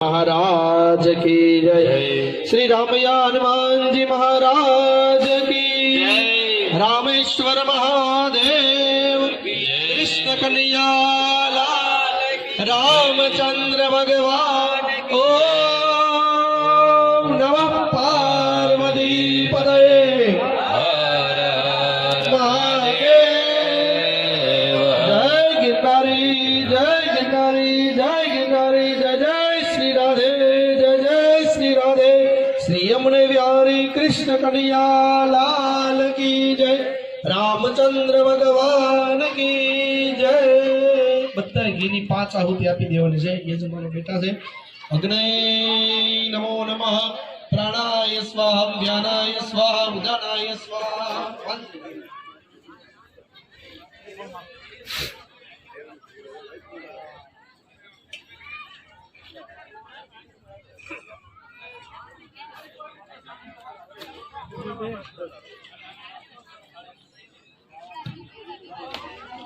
મહારાજ કી જય શ્રી રામયા હનુમાનજી મહારાજ કી રામેશ્વર મહાદેવ કૃષ્ણ કનૈયા રામચંદ્ર ભગવાન ઓ શ્રી કૃષ્ણ કનૈયા લાલ કી જય રામચંદ્ર ભગવાન કી જય બધા ઘીની પાંચ આહુતિ આપી દેવાની છે. એ જ મારો બેટા છે. અગ્નિ નમો નમઃ. પ્રાણાય સ્વાહ ધ્યાનાય સ્વાહ, ઉદાનાય સ્વાહા.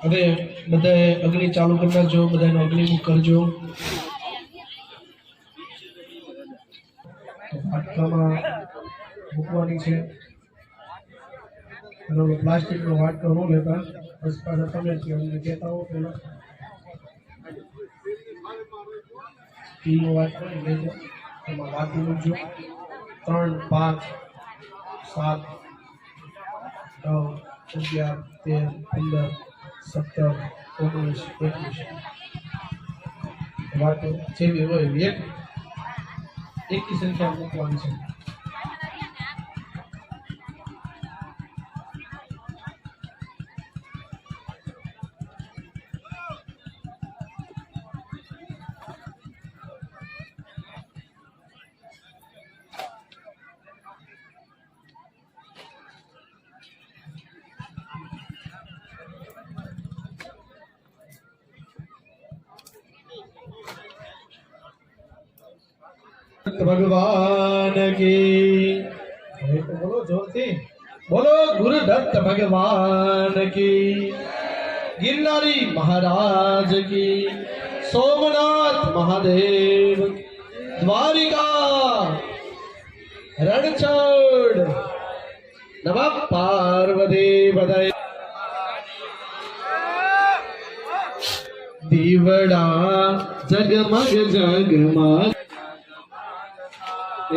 હવે બધાએ અગ્નિ ચાલુ કરી નાખજો, બધાનો અગ્નિ મુખ કરજો. વાટકામાં મૂકવાની છે. અને પ્લાસ્ટિકનો વાટકો ન લેતા. બસ પાછા તમે જ અમને કહેતા હો પેલા સ્ટીલનો વાટકો ને લેજો. એમાં વાટી મૂકજો. ત્રણ પાંચ સાત, નવ, અગિયાર, તેર, પંદર, સત્તર, ઓગણીસ, એકવીસ. વાતો જેવી હોય એક એકી સંખ્યા મૂકવાની છે. ભગવાન કી હવે તો બોલો જોરથી બોલો ગુરુદત્ત ભગવાન કી ગિરનારી મહારાજ કી સોમનાથ મહાદેવ દ્વારિકા રણછોડ નમઃ પાર્વતી પદય દીવડા જગમગ જગમગ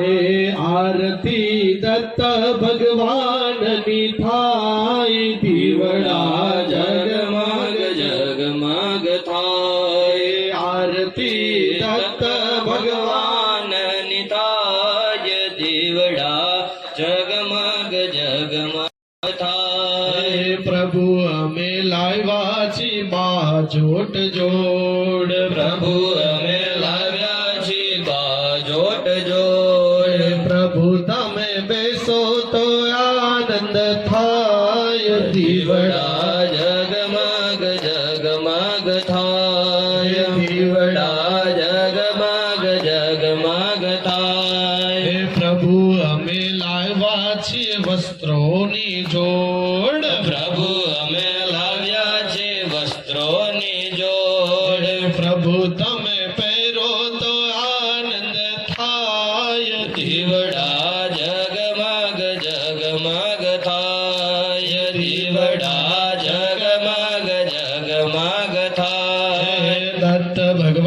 એ આરતી દત્ત ભગવાનની થાય દીવડા જગમાગ જગમાગ થાય. આરતી દત્ત ભગવાન ભગવાન નિતાય દીવડા જગમાગ જગમાગ થાય. પ્રભુ, અમે લાવ્યા છી બાજોટ જોડ. પ્રભુ આનંદ થાય દીવડા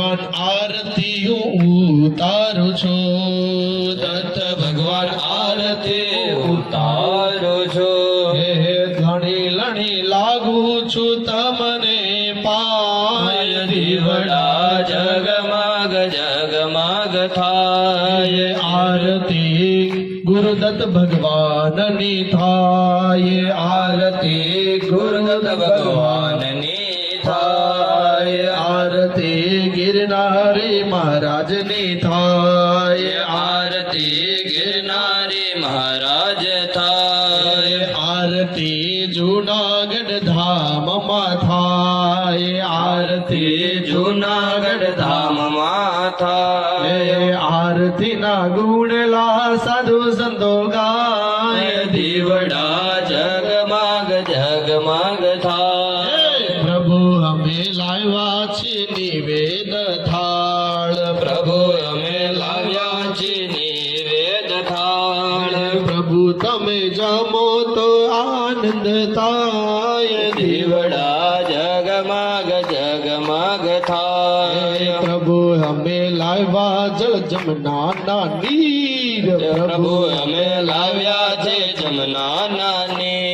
ભગવાન આરતી હું ઉતારું છું. દત્ત ભગવાન આરતી ઉતારો છો. હે ઘણી લણી લાગુ છું તમને પાય. દીવડા જગ માગ થાય. આરતી ગુરુદત્ત ભગવાનની થાય. આરતી આરતી ગિરનારી મહારાજની થાય. આરતી ગિરનારી મહારાજ થાય. આરતી જૂનાગઢ ધામમાં થાય. આરતી જુનાગઢ ધામમાં થાય. આરતી ના ગુણલા સાધુ સંતો તમે જમો તો આનંદ થાય. દીવડા જગમાગ જગમાગ થાય. પ્રભુ અમે લાવ્યા જળ જમના નીર. પ્રભુ અમે લાવ્યા છે જમના નાની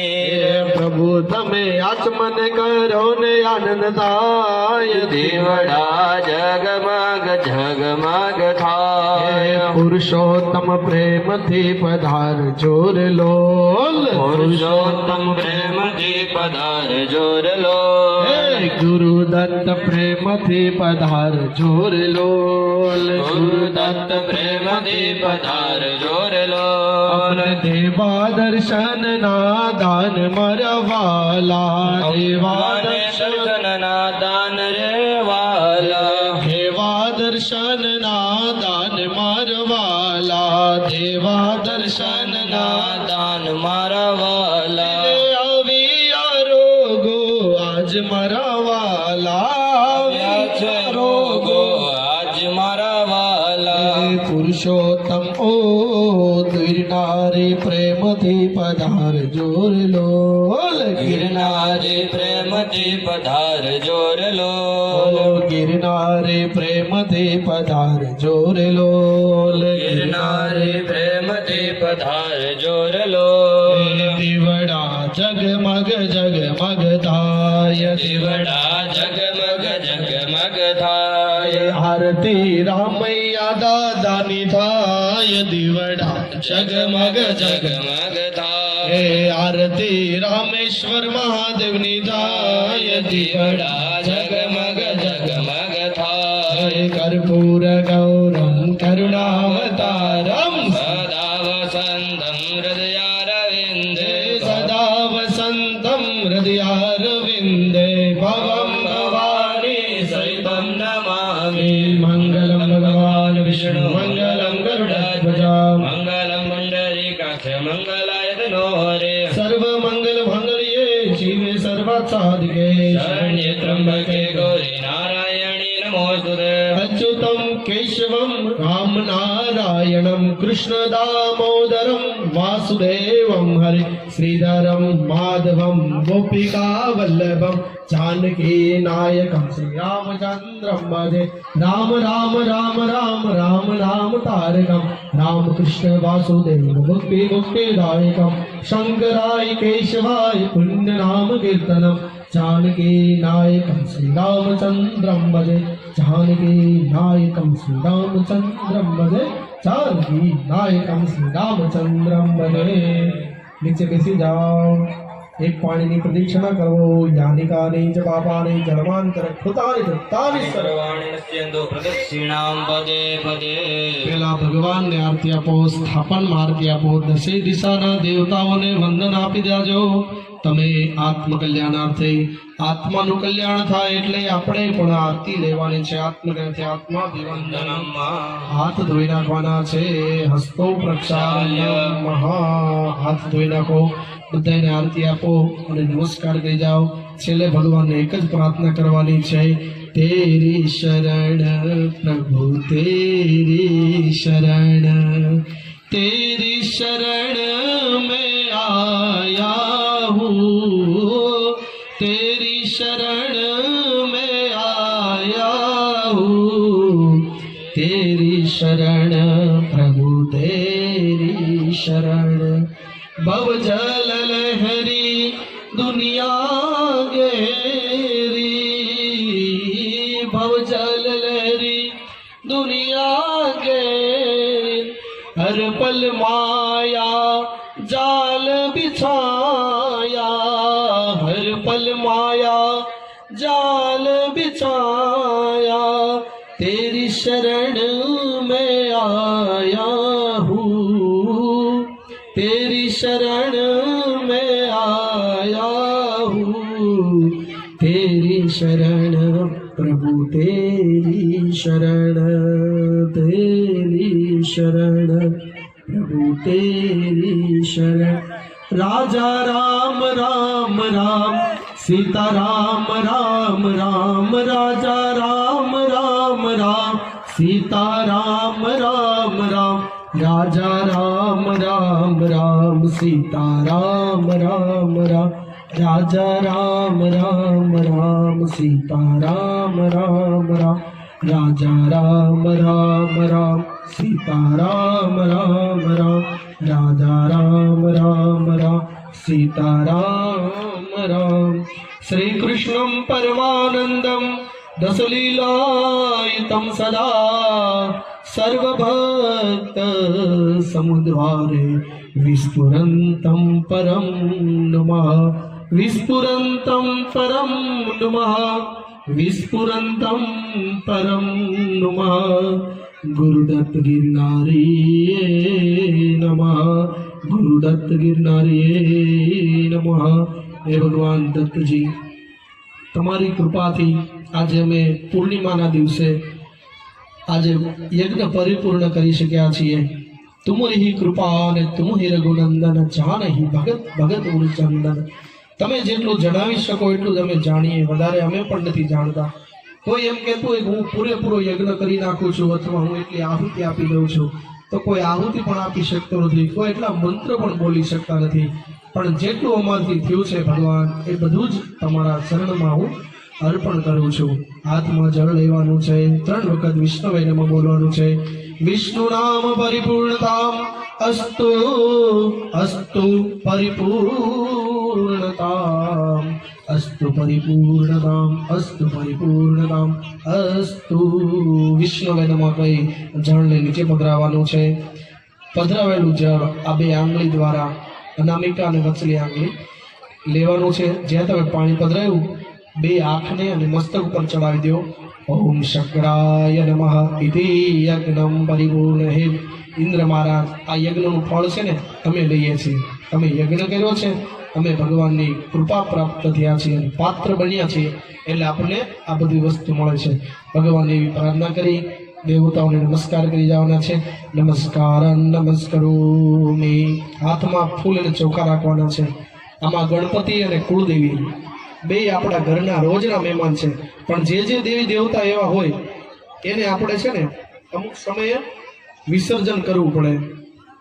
પ્રભુ તમે આચમન કરો ને આનંદ થાય. દેવડા જગમગ જગમગ થાય. પુરુષોત્તમ પ્રેમથી પધાર જોર લોલ. પુરુષોત્તમ પ્રેમથી પધાર જોર લો ગુરુ દત્ત પ્રેમથી પધાર જોર લોલ. ગુરુ દત્ત પ્રેમથી પધાર જોર લો અમને દેવા દર્શન ના દાન મરવાલા દેવા દર્શન ના દાન રે વાલા દેવા દર્શન ના દાન મારવાલા દેવા દર્શન ના દાન મારવાલા આવી આરોગો આજ મરવાલા રોગો આજ મારવાલા પુરુષોત્તમ ઓ ગિરનારી પ્રેમથી પધાર જોર લોલ ગિરનારી પ્રેમથી પધાર જોર લો ગિરનારી પ્રેમથી પધાર જોર લોલ ગિરનારી પ્રેમથી પધાર જોર લો દીવડા જગમગ જગમગ થાય દીવડા જગમગ જગમગ થાય આરતી રામૈયા દાદાની થાય દીવડા જગમગ જગ જગમગ હે થાય આરતી રામેશ્વર મહાદેવની થાય દીવડા જગમગ જગમગ થાય કર્પૂર ગૌરમ કરુણાવતારમ સદા વસંતમ હૃદયારવિંદે સદા વસંતમ હૃદયારવિંદે ભવમ ભવાની સૈતમ નમામિ મંગલમ ભગવાન વિષ્ણુ મંગલમ गौरी नारायणे अच्युतं केशवं राम नारायणं कृष्ण दामोदरं वासुदेवं हरि श्रीधरं माधवं गोपि जानकी नायकं श्रीरामचन्द्रं मरे राम राम राम राम राम राम तारकं रामकृष्ण वासुदेव गोपी गोपीदायकं शङ्कराय केशवाय पुण्यनाम कीर्तनम् जानकी नायकं श्रीरामचन्द्रं भजे जानकी नायकं श्रीरामचन्द्रं भजे जानकी नायकं श्रीरामचन्द्रं भजे नीचे कैसे जाओ? એક પાણીની પ્રદક્ષિણા કરવો યાનિકાની જ પાપાની જન્માંતર કૃતાની જતાની સર્વ સર્વાણી પ્રદક્ષિણામ પદે પદે. પેલા ભગવાનને આરતી આપો સ્થાપન આરતી આપો દસે દિશાના દેવતાઓને વંદન આપી દેજો. તમે આત્મ કલ્યાણાર્થે આત્માનું કલ્યાણ થાય એટલે આપણે પણ આરતી લેવાની છે. આત્મજ્ઞાનથી આત્મા વિવંદનમ હાથ ધોઈ નાખવાના છે. હસ્તો પ્રક્ષાલ્ય મહા. હાથ ધોઈ નાખો. બધાને આરતી આપો અને નમસ્કાર દઈ જાઓ. છેલ્લે ભગવાનને એક જ પ્રાર્થના કરવાની છે. તેરી શરણ પ્રભુ, તેરી શરણ. તેરી શરણ મેં આયા હું. તેરી શરણ મે આયા હું. તેરી શરણ પ્રભુ, તેરી શરણ. ભવજલ तेरी शरण में आया हूँ तेरी शरण में आया हूँ तेरी शरण प्रभु तेरी शरण तेरी शरण प्रभु तेरी शरण राजा राम राम राम सीता राम राम राम राजा सीता राम राम राम राजा राम राम राम सीता राम राम राम राजा राम राम राम सीता राम राम राम राजा राम राम राम सीता राम राम राम राजा राम राम राम सीता राम राम श्रीकृष्णं परमानन्दम् પરમાનંદમ દસલીલાયુતમ સદા સર્વભક્ત સમુદ્વારે વિસ્ફુરંતમ પરમ નમઃ વિસ્ફુરંતમ પરમ નમઃ વિસ્ફુરંતમ પરમ નમઃ ગુરુદત્ત ગિરનારી નમઃ ગુરુદત્ત ગિરનારી નમઃ હે ભગવાન દત્તજી તમારી કૃપાથી આજે અમે પૂર્ણિમાના દિવસે આજે યજ્ઞ પરિપૂર્ણ કરી શક્યા છીએ. તુમરી કૃપા અને તુમહી રઘુનંદન જાનહી ભગત ભગત ઉલચંદન તમે જેટલું જણાવી શકો એટલું તમે જાણીએ. વધારે અમે પણ નથી જાણતા. કોઈ એમ કહેતું હોય કે હું પૂરેપૂરો યજ્ઞ કરી નાખું છું અથવા હું એટલી આહુતિ આપી દઉં છું, તો કોઈ આહુતિ પણ આપી શકતો નથી. કોઈ એટલા મંત્ર પણ બોલી શકતા નથી. પણ જેટલું અમારથી થયું છે ભગવાન, એ બધું જ તમારા શરણમાં હું અર્પણ કરું છું. હાથમાં જળ લેવાનું છે. ત્રણ વખત વિષ્ણુ નમઃ બોલવાનું છે. વિષ્ણુ નામ પરિપૂર્ણતામ અસ્તુ અસ્તુ પરિપૂર્ણતામ. અસ્તુ પરિપૂર્ણતામ અસ્તુ પરિપૂર્ણતામ, અસ્તુ. વિષ્ણુ નમઃ કહી જળને નીચે પધરાવવાનું છે. પધરાવેલું જળ આ બે આંગળી દ્વારા અનામિકા અને વચલી આંગળી લેવાનું છે. જ્યાં તમે પાણી પધરાયું બે આંખને અને મસ્તક ઉપર ચડાવી દો. ઓમ શંકરાય નમઃ. ઇતિ યજ્ઞમ પરિપૂર્ણ હે ઇન્દ્ર મહારાજ, આ યજ્ઞનું ફળ છે ને, અમે લઈએ છીએ. અમે યજ્ઞ કર્યો છે, અમે ભગવાનની કૃપા પ્રાપ્ત થયા છીએ અને પાત્ર બન્યા છીએ, એટલે આપણને આ બધી વસ્તુ મળે છે. ભગવાન એવી પ્રાર્થના કરી, દેવતાઓને નમસ્કાર કરી જવાના છે. નમસ્કાર નમસ્કરોમી. હાથમાં ફૂલ અને ચોખા રાખવાના છે. આમાં ગણપતિ અને કુળદેવી. બે આપણા ઘરના રોજના મહેમાન છે. પણ જે જે દેવી દેવતા એવા હોય, એને આપણે છે ને અમુક સમયે વિસર્જન કરવું પડે.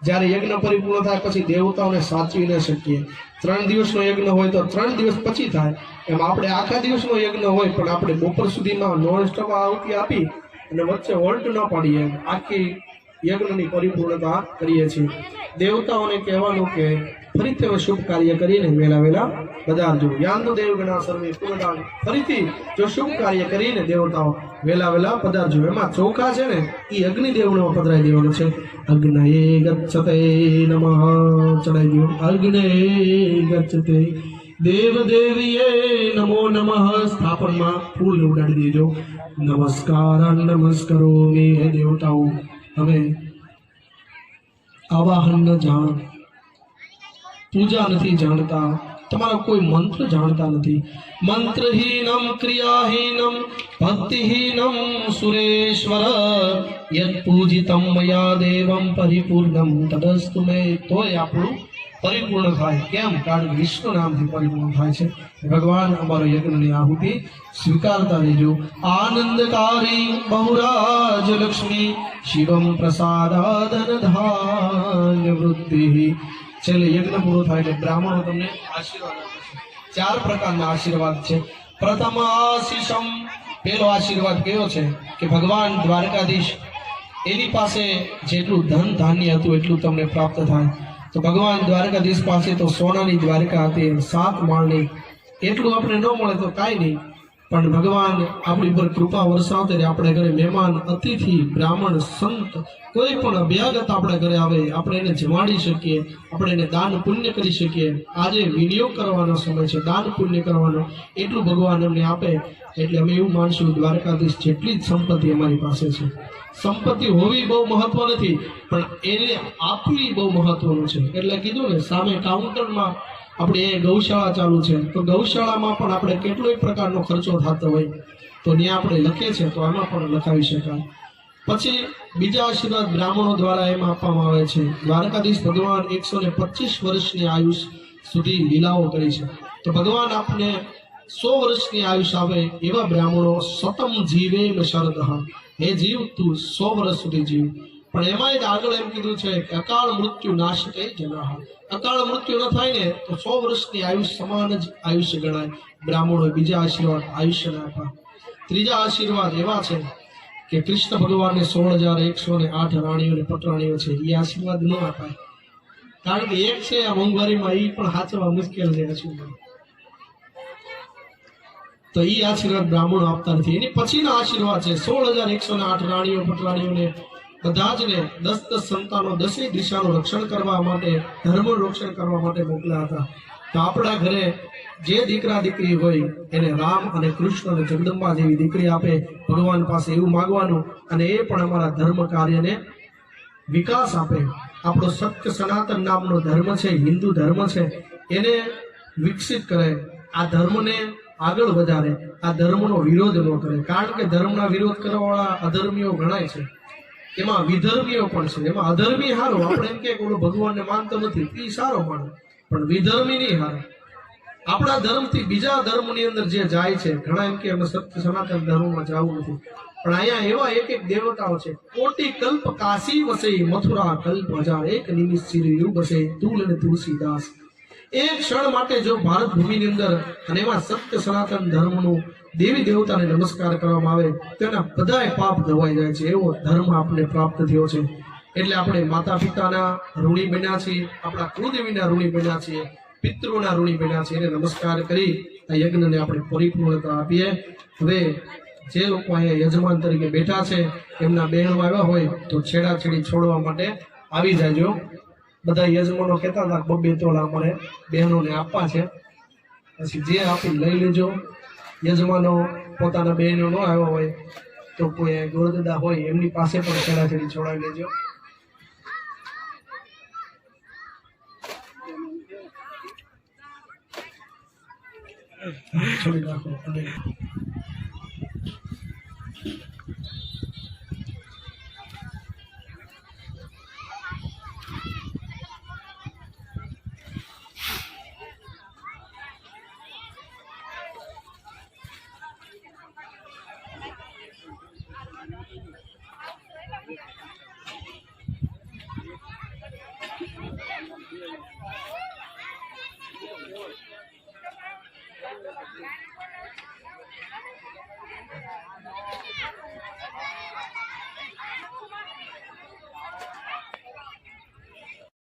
જ્યારે યજ્ઞ પરિપૂર્ણ થાય પછી દેવતાઓને સાચવી ન શકીએ. ત્રણ દિવસનો યજ્ઞ હોય તો ત્રણ દિવસ પછી થાય. એમ આપણે આખા દિવસનો યજ્ઞ હોય, પણ આપણે બપોર સુધીમાં નોન સ્ટોપ આવતી આપી અને વચ્ચે હોલ્ટ ન પાડીએ. આખી યજ્ઞની પરિપૂર્ણતા કરીએ છીએ. દેવતાઓને કહેવાનું કે ફરીથી હવે શુભ કાર્ય કરીને વહેલા પધારજો યાંદુ દેવગણા સર્વે પૂર્ણદાન ફરીથી જો શુભ કાર્ય કરીને દેવતાઓ વેલા વહેલા પધારજો એમાં ચોખા છે ને એ અગ્નિદેવનો પધરાઈ દેવાનો છે. અગ્નયે ગચ્છતે નમઃ ચડાઈ દો અગ્નયે ગચ્છતે દેવ દેવીએ નમો નમઃ સ્થાપનમાં ફૂલ ઉડાડી દેજો નમસ્કાર, નમસ્કરો મે દેવતાઓ. હવે આવાહન ન જાણ, પૂજા નથી જાણતા, તમારા કોઈ મંત્ર જાણતા નથી. મંત્રહીનમ, ક્રિયાહીનમ, ભક્તિહીનમ, સુરેશ્વર યત પૂજિતમ મયા દેવમ પરિપૂર્ણમ, તદસ્તુ મે તોય આપણું પરિપૂર્ણ થાય. કેમ? કારણ વિષ્ણુ નામથી પરિપૂર્ણ થાય છે. ભગવાન અમારો યજ્ઞની આહુતિ સ્વીકારતા રહેજો આનંદકારી બહુરાજ લક્ષ્મી, શિવમ પ્રસાદાદન ધાન્ય વૃદ્ધિ છેલ્લે યજ્ઞ પૂરો થાય એટલે બ્રાહ્મણો તમને આશીર્વાદ આપે ચાર પ્રકારના આશીર્વાદ છે. પ્રથમ આશીષમ. પેલો આશીર્વાદ કયો છે? કે ભગવાન દ્વારકાધીશ, એની પાસે જેટલું ધન ધાન્ય હતું એટલું તમને પ્રાપ્ત થાય. તો ભગવાન દ્વારકાધીશ પાસે તો સોનાની દ્વારકા હતી સાત માળની. એટલું આપણે ન મળે તો કાંઈ નહીં. પણ ભગવાન આપણી પર કૃપા વરસાવતે આપણે ઘરે મહેમાન, અતિથિ, બ્રાહ્મણ, સંત, કોઈ પણ અભ્યાગત આપણા ઘરે આવે, આપણે એને જમાડી શકીએ, આપણે એને દાન પુણ્ય કરી શકીએ. આજે વિનિયોગ કરવાનો સમય છે, દાન પુણ્ય કરવાનો. એટલું ભગવાન અમને આપે, એટલે અમે એવું માનશું, દ્વારકાધીશ જેટલી જ સંપત્તિ અમારી પાસે છે. સંપત્તિ હોવી બહુ મહત્વ નથી, પણ એને આપવી બહુ મહત્વનું છે. એટલે કીધું ને, સામે કાઉન્ટરમાં આપણે ગૌશાળા ચાલુ છે. તો ગૌશાળામાં પણ આપણે કેટલોય પ્રકારનો ખર્ચો થતો હોય, તો ત્યાં આપણે લખે છે તો આમાં પણ લખાવી શકાય. પછી બીજા આશીર્વાદ બ્રાહ્મણો દ્વારા એમાં આપવામાં આવે છે. દ્વારકાધીશ ભગવાન એકસો ને પચીસ વર્ષની આયુષ સુધી લીલાઓ કરી છે. તો ભગવાન આપને સો વર્ષની આયુષ આવે એવા બ્રાહ્મણો સતમ જીવે શરદ. હે જીવ, તું સો વર્ષ સુધી જીવ. પણ એમાંય જ આગળ એમ કીધું છે કે અકાળ મૃત્યુ નાશ કઈ જનાહ. અકાળ મૃત્યુ ન થાય ને તો સો વર્ષની આયુષ્ય સમાન જ આયુષ્ય ગણાય. બ્રાહ્મણોએ બીજા આશીર્વાદ આયુષ્ય આપ્યા. ત્રીજા આશીર્વાદ એવા છે કે કૃષ્ણ ભગવાનને સોળ હજાર એકસો ને આઠ રાણીઓ ને પટરાણીઓ છે, એ આશીર્વાદ ન અપાય કારણ કે એક છે, આ મોંઘવારીમાં એ પણ સાચવા મુશ્કેલ છે આશીર્વાદ તો એ આશીર્વાદ બ્રાહ્મણો આપતા નથી. એની પછીના આશીર્વાદ છે સોળ હજાર એકસો ને આઠ રાણીઓ, પટરાણીઓને બધા જ દસ દસ સંતાનો દસેય દિશાનું રક્ષણ કરવા માટે, ધર્મનું રક્ષણ કરવા માટે મોકલ્યા હતા. તો આપણા ઘરે જે દીકરા દીકરી હોય, એને રામ અને કૃષ્ણ અને જગદંબા જેવી દીકરી આપે, ભગવાન પાસે એવું માગવાનું અને એ પણ અમારા ધર્મ કાર્યને વિકાસ આપે. આપણો સત્ય સનાતન નામનો ધર્મ છે, હિન્દુ ધર્મ છે, એને વિકસિત કરે. આ ધર્મને આગળ વધારે. આ ધર્મનો વિરોધ ન કરે. કારણ કે ધર્મના વિરોધ કરવાવાળા અધર્મીઓ ગણાય છે. એમાં વિધર્મીઓ પણ છે. એમાં અધર્મી હારો. આપણે એમ કે ઓલો ભગવાનને માનતો નથી. એ સારો માને પણ વિધર્મી નહીં હારો. આપણા ધર્મથી બીજા ધર્મની અંદર જે જાય છે, ઘણા એમ કે અમે સત્ય સનાતન ધર્મમાં જવું નથી. પણ અહીંયા એવા એક એક દેવતાઓ છે. કોટી કલ્પ કાશી વસે, મથુરા કલ્પ હજાર. એક નિમિષ સિર વસે, તુલ અને તુલસીદાસ. એક ક્ષણ માટે જો ભારત ભૂમિની અંદર અને એમાં સત્ય સનાતન ધર્મનું દેવી દેવતાને નમસ્કાર કરવામાં આવે, તેના બધાય પાપ ધોવાઈ જાય છે, એવો ધર્મ આપણે પ્રાપ્ત થયો છે. એટલે આપણે માતા પિતાના ઋણી બન્યા છીએ, આપણા કુળદેવીના ઋણી બન્યા છીએ, પિતૃના ઋણી બન્યા છીએ, એને નમસ્કાર કરી આ યજ્ઞને આપણે પરિપૂર્ણતા આપીએ. હવે જે લોકો અહીંયા યજમાન તરીકે બેઠા છે, એમના બહેનો આવ્યા હોય, તો છેડાછેડી છોડવા માટે આવી જાજો. બધા યજમાનો કહેતા હતા બબ્બે તોલા આપણે બહેનોને આપવા છે. પછી જે આપી લઈ લેજો. યજમાનો પોતાના બહેનો ન આવ્યા હોય તો કોઈ ગોરદદા હોય, એમની પાસે પણ છેડાછેડી છોડાવી લેજો. છોડી અને